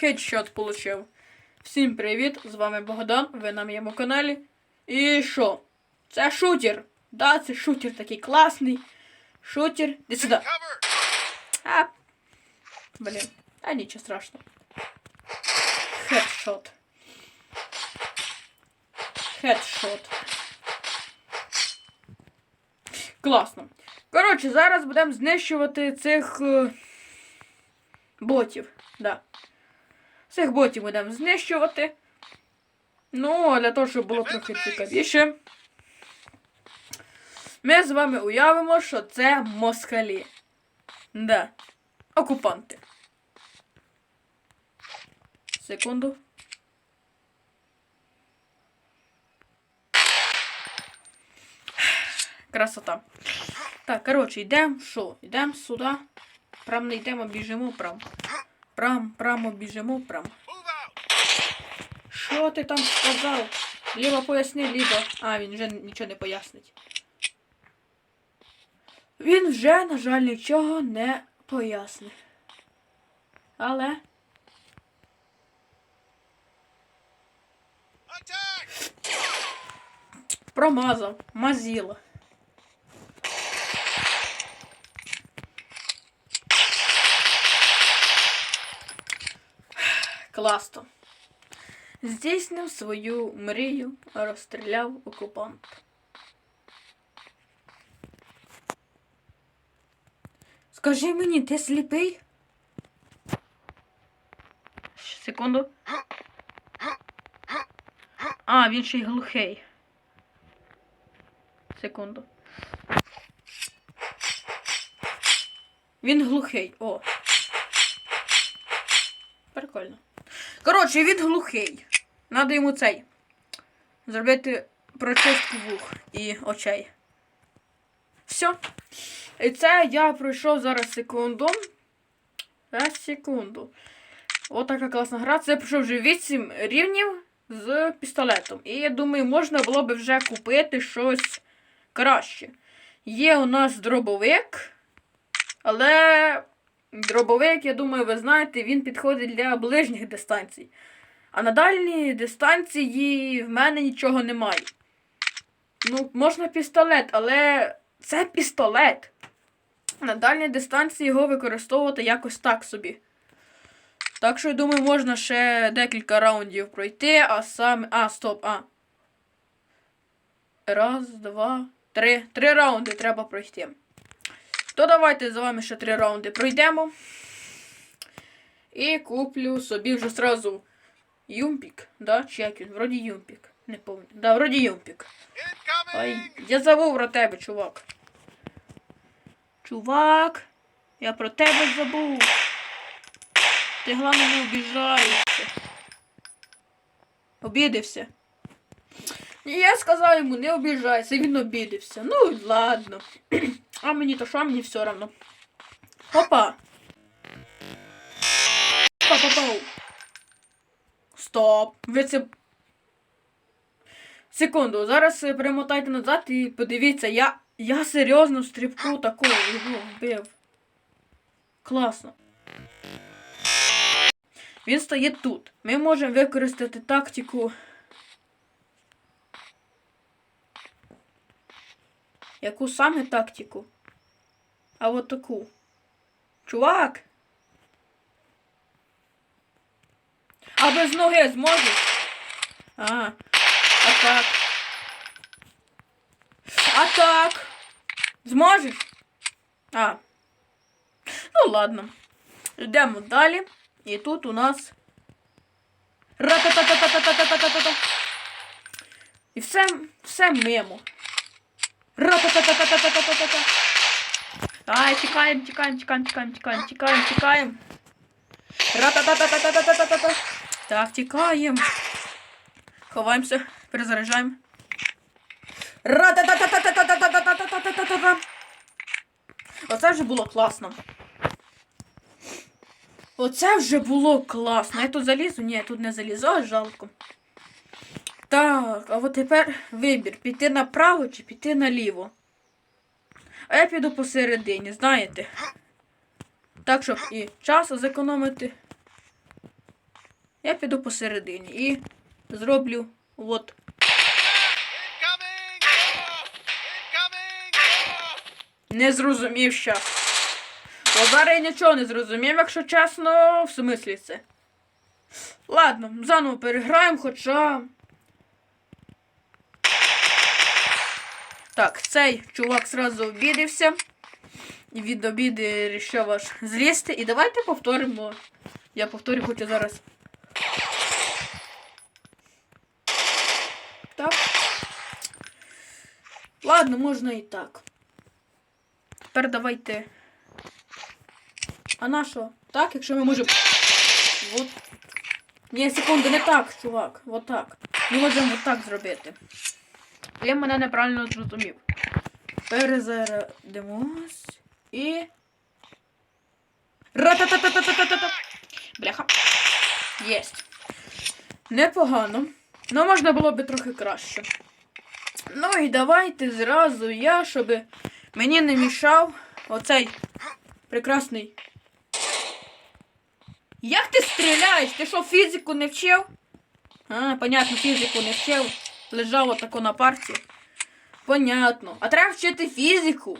хедшот получив. Всім привіт! З вами Богдан, ви на моєму каналі. І що? Це шутер. Да, це шутер такий класний. Шутер. Іди сюди. А. Блін. А нічого страшного. Хедшот. Хедшот. Класно. Коротше, зараз будемо знищувати цих е, ботів. Да. Цих ботів будемо знищувати. Ну, а для того, щоб було трохи цікавіше. Ми з вами уявимо, що це москалі. Да. Окупанти. Секунду. Красота. Так, коротше, йдемо. Що? Йдемо сюди. Прям не йдемо, біжимо прям. Прям, прямо біжимо прям. Що ти там сказав? Ліво поясни, ліво. А, він вже нічого не пояснить. Він вже, на жаль, нічого не пояснить. Але. Промазав. Мазіло. Класно. Здійснив свою мрію, розстріляв окупант. Скажи мені, ти сліпий? Секунду. А, він ще й глухий. Секунду. Він глухий. О. Прикольно. Коротше, він глухий. Надо йому цей. Зробити прочистку вух і очей. Все. І це я пройшов зараз секунду. Зараз секунду. Отака класна гра. Це я пройшов вже 8 рівнів з пістолетом. І я думаю, можна було би вже купити щось краще. Є у нас дробовик, але дробовик, я думаю, ви знаєте, він підходить для ближніх дистанцій. А на дальній дистанції в мене нічого немає. Ну, можна пістолет, але це пістолет. На дальній дистанції його використовувати якось так собі. Так що, я думаю, можна ще декілька раундів пройти, а саме. А, стоп, а. Раз, два, три. Три раунди треба пройти. То давайте з вами ще три раунди пройдемо. І куплю собі вже зразу юмпік. Да? Чи як він? Вроді юмпік. Не пам'ятаю. Да, вроді юмпік. Ай, я забув про тебе, чувак. Чувак, я про тебе забув. Ти головне не обіжаєшся. Обідився. Я сказав йому, не обіжайся, він обідився. Ну, ладно. А мені то що, мені все равно. Опа. Па-па-пау. Стоп. Ви це. Секунду, зараз е, перемотайте назад і подивіться, я. Я серйозно стрибку такого його вбив. Класно. Він стоїть тут. Ми можемо використати тактику. Яку саме тактику? А от таку. Чувак! А без ноги зможеш? А, а так. А так. Зможеш? А. Ну ладно. Йдемо далі. І тут у нас. Ра-та-та-та-та-та-та-та-та-та. І все, все мимо. Ра-та-та-та-та-та-та-та-та. Ай, тікаємо, тікаємо, тікаємо, тікаємо, тікаємо, тікаємо, тікаємо. Ра-та-та-та-та-та-та-та-та. Так, тікаємо. Ховаємося, перезаряджаємо. Ра-та-та-та-та-та-та-та-та-та-та-та-та-та. Оце вже було класно. Оце вже було класно. Я тут залізу? Ні, я тут не залізу, а жалко. Так, а от тепер вибір: піти направо чи піти наліво. А я піду посередині, знаєте. Так, щоб і часу зекономити. Я піду посередині і зроблю от. Не зрозумів. Бо зараз я нічого не зрозумів, якщо чесно, в смислі це. Ладно, заново переграємо, хоча. Так, цей чувак сразу обідився. І від обіди рішив аж злізти. І давайте повторимо. Я повторю хочу зараз. Так. Ладно, можна і так. Тепер давайте. А на що? Так, якщо ми можемо. Вот. Ні, секунду, не так, чувак. Вот так. Ми можемо вот так зробити. Я мене неправильно зрозумів. Перезарядимось. І. Ра-та-та-та-та-та-та-та. Бляха. Єсть. Непогано. Ну, можна було би трохи краще. Ну і давайте зразу я, щоб мені не мішав оцей прекрасний. Як ти стріляєш? Ти що, фізику не вчив? А, понятно, фізику не вчив. Лежав отако на парті. Понятно. А треба вчити фізику.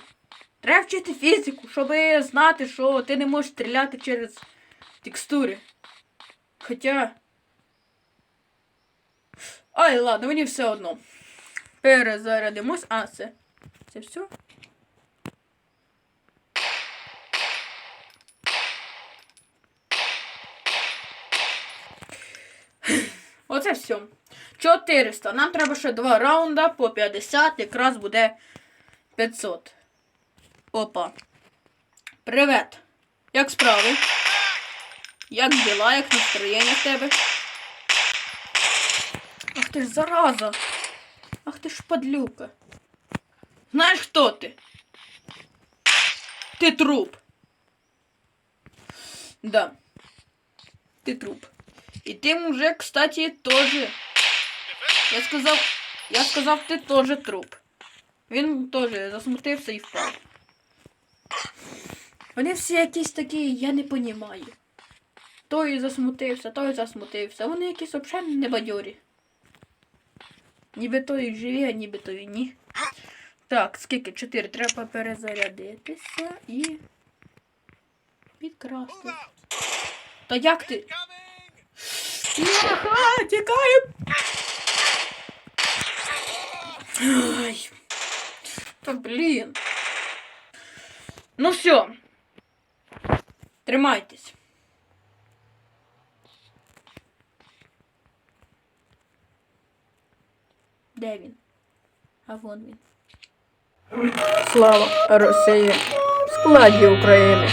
Треба вчити фізику, щоб знати, що ти не можеш стріляти через текстури. Хоча. Ай, ладно, мені все одно. Перезарядимось. А, це. Це все? Оце все. 400. Нам треба ще два раунда по 50, якраз буде 500. Опа. Привет. Як справи? Як діла, як настроєння в тебе? Ах ти ж зараза. Ах ти ж падлюка. Знаєш, хто ти? Ти труп. Да. Ти труп. І ти, мужик, кстати, тоже. Я сказав. Я сказав, ти теж труп. Він теж засмутився і впав. Вони всі якісь такі, я не понімаю. Той засмутився, той засмутився. Вони якісь взагалі не бадьорі. Ніби той живі, а ніби той ні. Так, скільки? Чотири. Треба перезарядитися і. Підкрасти. Та як ти? Тікаємо. Ай. Та блін. Ну все. Тримайтесь. Де він? А вон він. Слава Росії. В складі України.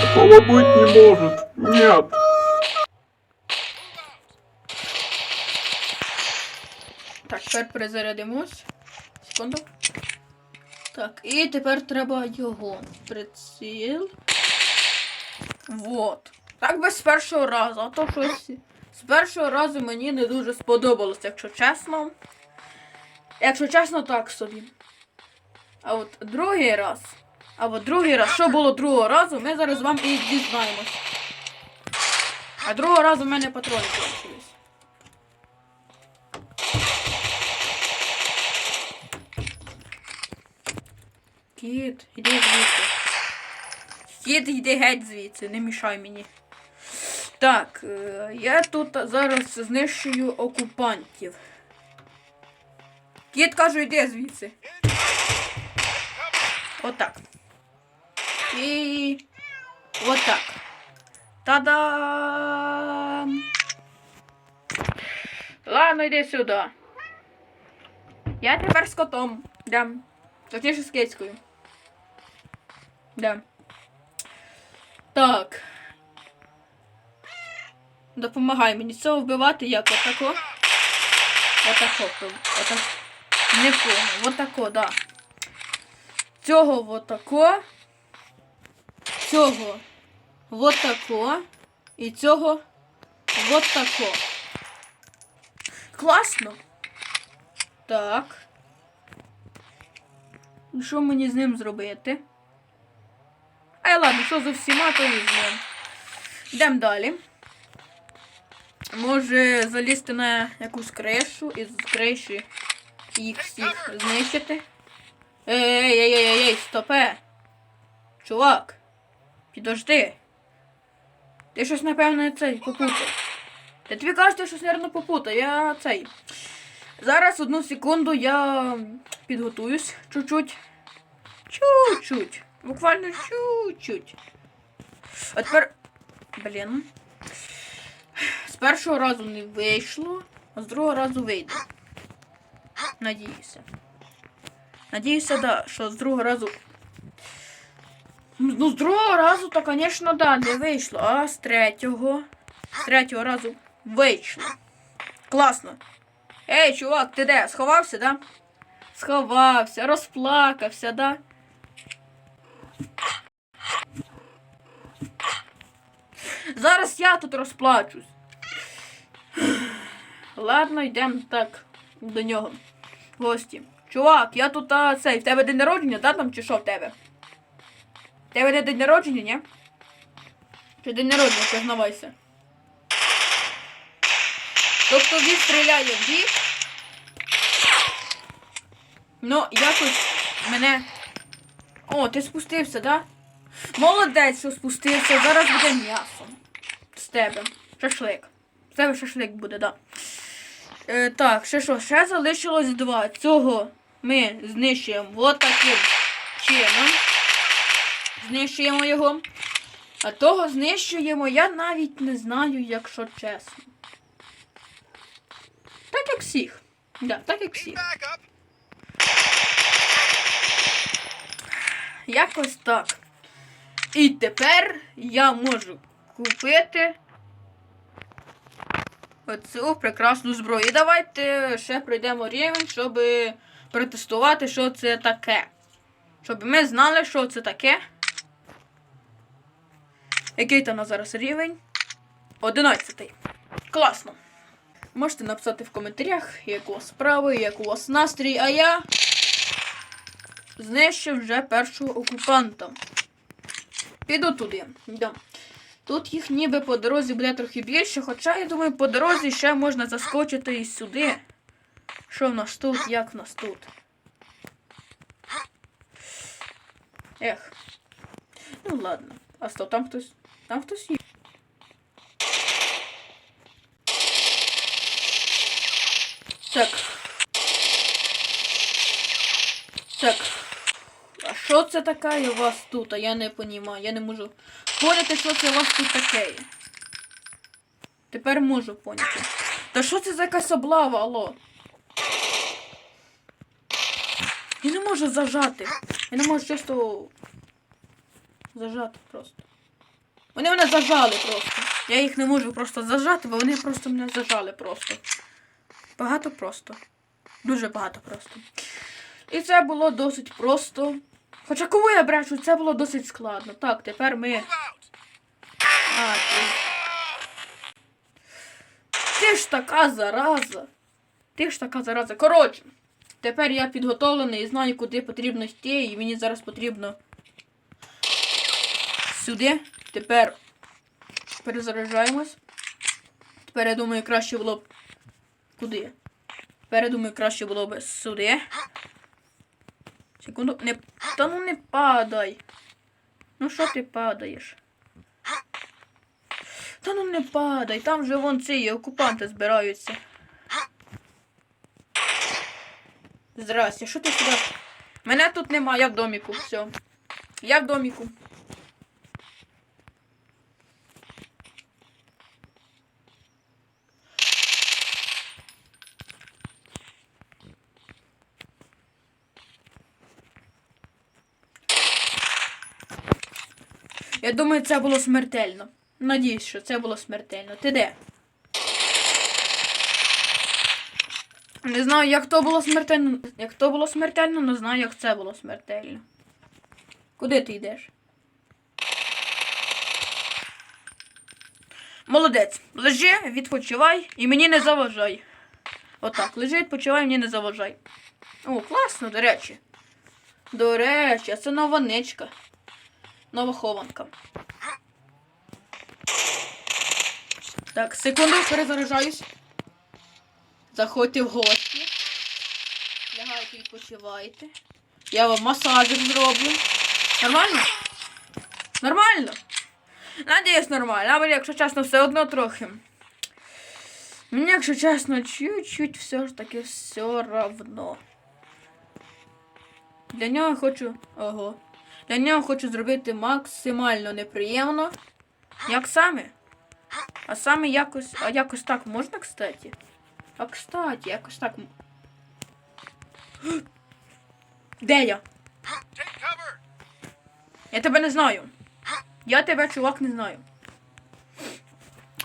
Такого быть не может. Нет. Так, тепер перезарядимось. Секунду. Так, і тепер треба його. Приціл. Вот. Так без першого разу, а то щось. З першого разу мені не дуже сподобалося, якщо чесно. Якщо чесно, так собі. А от другий раз. А от другий раз, що було другого разу, ми зараз вам і дізнаємось. А другого разу в мене патрони Кіт, іди звідси. Кіт, йди геть звідси, не мішай мені. Так, е, я тут зараз знищую окупантів. Кіт кажу, йди звідси. Отак. І. Отак. Та-дам! Ладно, йди сюди. Я тепер з котом. Дам. Точніше з кицькою. Да. Так. Допомагай мені цього вбивати як отако. Отако. Отак. Не понял. Отако, да. Цього отако. Цього отако. І цього отако. Класно. Так. Що мені з ним зробити? Ай, ладно, що за всіма, то з. Йдемо далі. може залізти на якусь кришу і з криші їх всіх знищити. Ей, ей, ей, ей, ей, стопе. Чувак, підожди. Ти щось, напевно, цей попутав. Я тобі кажу, ти щось, напевно, попутав. Я цей. Зараз одну секунду я підготуюсь чуть-чуть. Чуть-чуть. Буквально чуть-чуть. А тепер. Блін. З першого разу не вийшло, а з другого разу вийде. Надіюся. Надіюся, да, що з другого разу. Ну, з другого разу, то, звісно, да, не вийшло, а з третього. З третього разу вийшло. Класно. Ей, чувак, ти де? Сховався, да? Сховався, розплакався, да? Зараз я тут розплачусь. Ладно, йдемо так до нього. Гості. Чувак, я тут а, цей, в тебе день народження, да, там чи що в тебе? В тебе не день народження, ні? Чи день народження, признавайся. Тобто він стріляє в бік. Ну, якось мене. О, ти спустився, да? Молодець, що спустився. Зараз буде м'ясо. З тебе. Шашлик. З тебе шашлик буде, да. Е, так, ще що? Ще залишилось два. Цього ми знищуємо от таким чином. Знищуємо його. А того знищуємо, я навіть не знаю, якщо чесно. Так як всіх. Да, так як всіх. Якось так. І тепер я можу купити оцю прекрасну зброю. І давайте ще пройдемо рівень, щоб протестувати, що це таке. Щоб ми знали, що це таке. Який там на зараз рівень? Одинадцятий. Класно. Можете написати в коментарях, як у вас справи, як у вас настрій, а я знищив вже першого окупанта. Піду туди. Да. Тут їх ніби по дорозі буде трохи більше, хоча я думаю, по дорозі ще можна заскочити і сюди. Що в нас тут, як в нас тут? Ех. Ну ладно. А стоп, там хтось. Там хтось є. Так. Так. Що це таке у вас тут? А я не понімаю. Я не можу поняти, що це у вас тут таке. Тепер можу поняти. Та що це за якась облава, алло? Я не можу зажати. Я не можу чисто зажати просто. Вони мене зажали просто. Я їх не можу просто зажати, бо вони просто мене зажали просто. Багато просто. Дуже багато просто. І це було досить просто. Хоча кому я брешу, це було досить складно. Так, тепер ми. А, ти. Ти ж така зараза. Ти ж така зараза. Коротше, тепер я підготовлений і знаю, куди потрібно йти, і мені зараз потрібно сюди. Тепер перезаряджаємось. Тепер я думаю, краще було б. Куди? Тепер я думаю, краще було б сюди. Секунду. Не. Та ну не падай. Ну що ти падаєш? Та ну не падай, там же вон ці окупанти збираються. Здрасте, що ти сюди? Мене тут нема, я в доміку, все. Я в доміку. Я думаю, це було смертельно. Надіюсь, що це було смертельно. Ти де? Не знаю, як то було смертельно. Як то було смертельно, не знаю, як це було смертельно. Куди ти йдеш? Молодець. Лежи, відпочивай і мені не заважай. Отак, лежи, відпочивай, мені не заважай. О, класно, до речі. До речі, це нова ничка. Нова хованка. Так, секунду, перезаряджаюсь. Заходьте в гості. Лягайте, відпочивайте. Я вам масажик зроблю. Нормально? Нормально? Надіюсь, нормально. А мені, якщо чесно, все одно трохи. Мені, якщо чесно, чуть-чуть все ж таки все равно. Для нього хочу. Ого. Для нього хочу зробити максимально неприємно. Як саме? А саме якось. А якось так можна, кстати? А кстати, якось так. Де я? Я тебе не знаю. Я тебе, чувак, не знаю.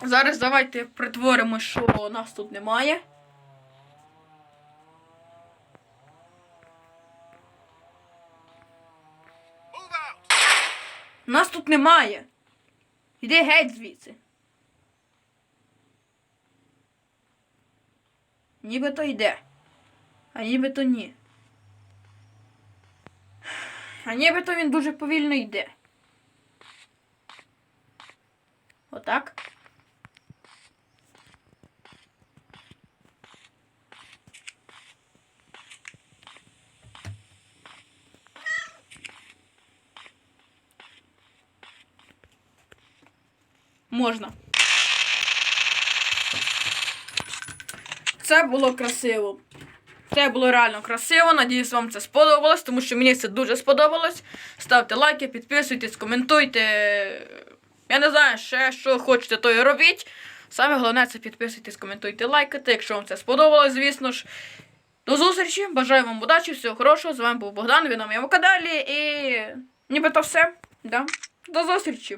Зараз давайте притворимо, що нас тут немає. Немає. Іди геть звідси. Нібито йде. А нібито ні. А нібито він дуже повільно йде. Отак. Можна. Це було красиво. Це було реально красиво. Надіюсь, вам це сподобалось, тому що мені це дуже сподобалось. Ставте лайки, підписуйтесь, коментуйте. Я не знаю, ще що хочете, то і робіть. Саме головне це підписуйтесь, коментуйте, лайкайте, якщо вам це сподобалось, звісно ж. До зустрічі, бажаю вам удачі, всього хорошого. З вами був Богдан, ви на моєму каналі і нібито все. Да? До зустрічі!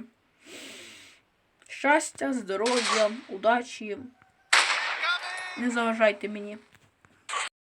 Щастя, здоров'я, удачі. Не заважайте мені.